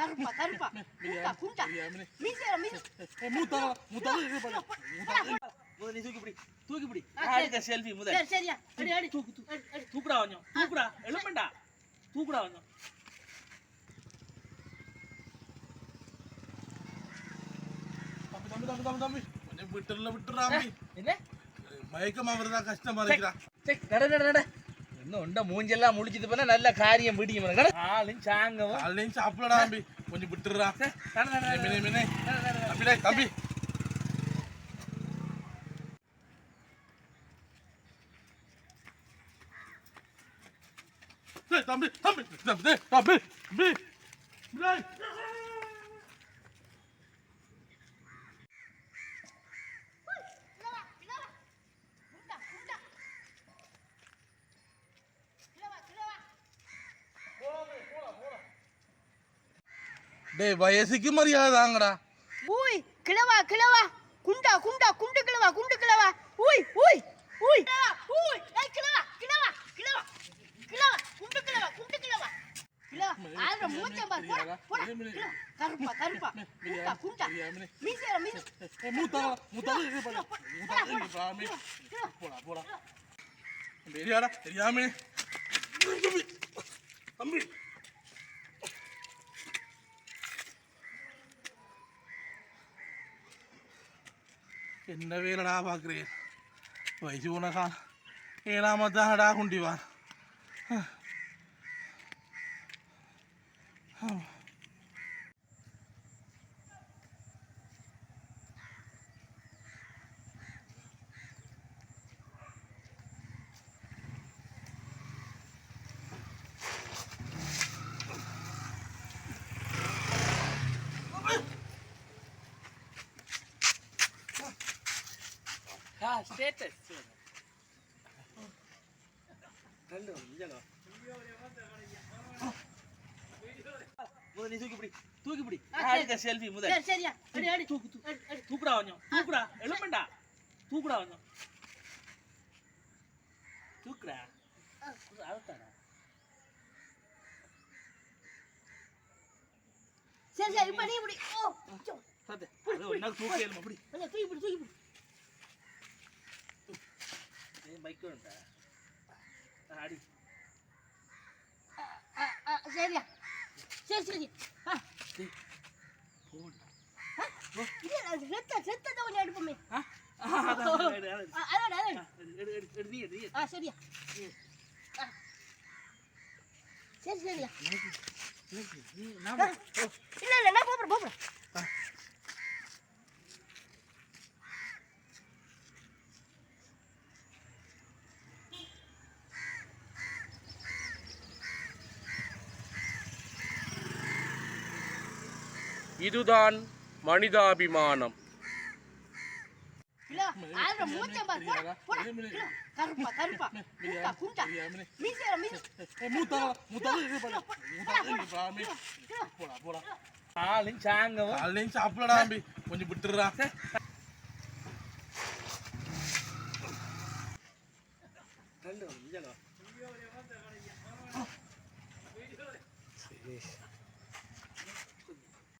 கருப்பா கருப்பா குண்டா குண்டா மீசையில மீசை மூத்தா மூத்தா இது பண்ணு முதல்ல நீ தூக்கி பிடி தூக்கி பிடி ஆ, நான் சரி. எடுக்க செல்ஃபி முதல் சரி சரியா அடி அடி தூக்கு தூக்கு அடி, அடி. தூக்குடா கொஞ்சம் தூக்குடா எழுப்பண்டா தூக்குடா கொஞ்சம் தம்பி தம்பி தம்பி தம்பி தம்பி கொஞ்சம் விட்டுறல விட்டுறாம்பி என்ன மயக்கமா வருதா கஷ்டமா இருக்கிறா சரி நட நட நட இன்னும் உண்ட மூஞ்செல்லாம் முடிச்சிட்டு போனா நல்ல காரியம் உனக்கு. நட ஆளும் சாங்கவும். காலையும் சாப்பிடலாம்பி கொஞ்சம் விட்டுறா. தம்பி. தம்பி தம்பி தம்பி. தம்பி தம்பி. தம்பி டேய். கிலவா கிலவா குண்டா குண்டா கிலவா கிலவா டேய் வயசுக்கு மரியாதை தாங்கடா. ஊய் கிழவா கிழவா. குண்டா குண்டா குண்டு கிழவா குண்டு கிழவா. ஊய் ஊய் ஊய். ஊய். ஏய் கிழவா கிழவா கிழவா. கிழவா குண்டு கிழவா குண்டு கிழவா. கிழவா ஆற மூச்சை பார். போடா போடா. கிழவா கருப்பா கருப்பா. குண்டா குண்டா. மீசையில மீசை. மூத்தா மூத்தா இது பண்ணு மூத்தா இது பண்ணு போடா போடா. தெரியாடா தெரியாமே தம்பி என்ன வேலைடா பார்க்குறேன் வயசு உனக்கா ஏழாமத்தாடா குண்டிவான் ஆமாம் ஸ்டேட்டஸ் ரெண்டு இஞ்சலோ முதல்ல நீ தூக்கி பிடி தூக்கி பிடி. எடுக்க செல்ஃபி முதல் சரி சரியா அடி அடி தூக்கு தூக்குடா கொஞ்சம் தூக்குடா எழுப்பண்டா தூக்குடா கொஞ்சம் தூக்குடா அழுத்தாடா சரி சரி இப்ப நீ இப்படி ஓ. சத்தே தூக்கி எழுமா பிடி கொஞ்சம் தூக்கி பிடி தூக்கி பிடி வேண்டா அடி சரியா சரி சரி இல்ல எடுப்போமே ஆ ஆ, அதான், அதான், எடு, எடு, ஆ, அதான் அதான் எடு, எடு, எடு, எடு, நீ எடு, நீ எடு. ஆ சரியா ஆ. சரி சரியா நீ நான் ஆ, இல்ல இல்ல நான் போறேன் போறேன் இதுதான் மனிதாபிமானம் இல்ல ஆற மூச்சை பார் போடா போடா கிலோ, கருப்பா கருப்பா குண்டா குண்டா மீசையில மீசை மூத்தா மூத்தா இது பண்ணு மூத்தா இது பண்ணு போடா போடா ஆளும் சாங்கவும் காலையும் சாப்பிடலாம்பி கொஞ்சம் விட்டுறா இஞ்சலோ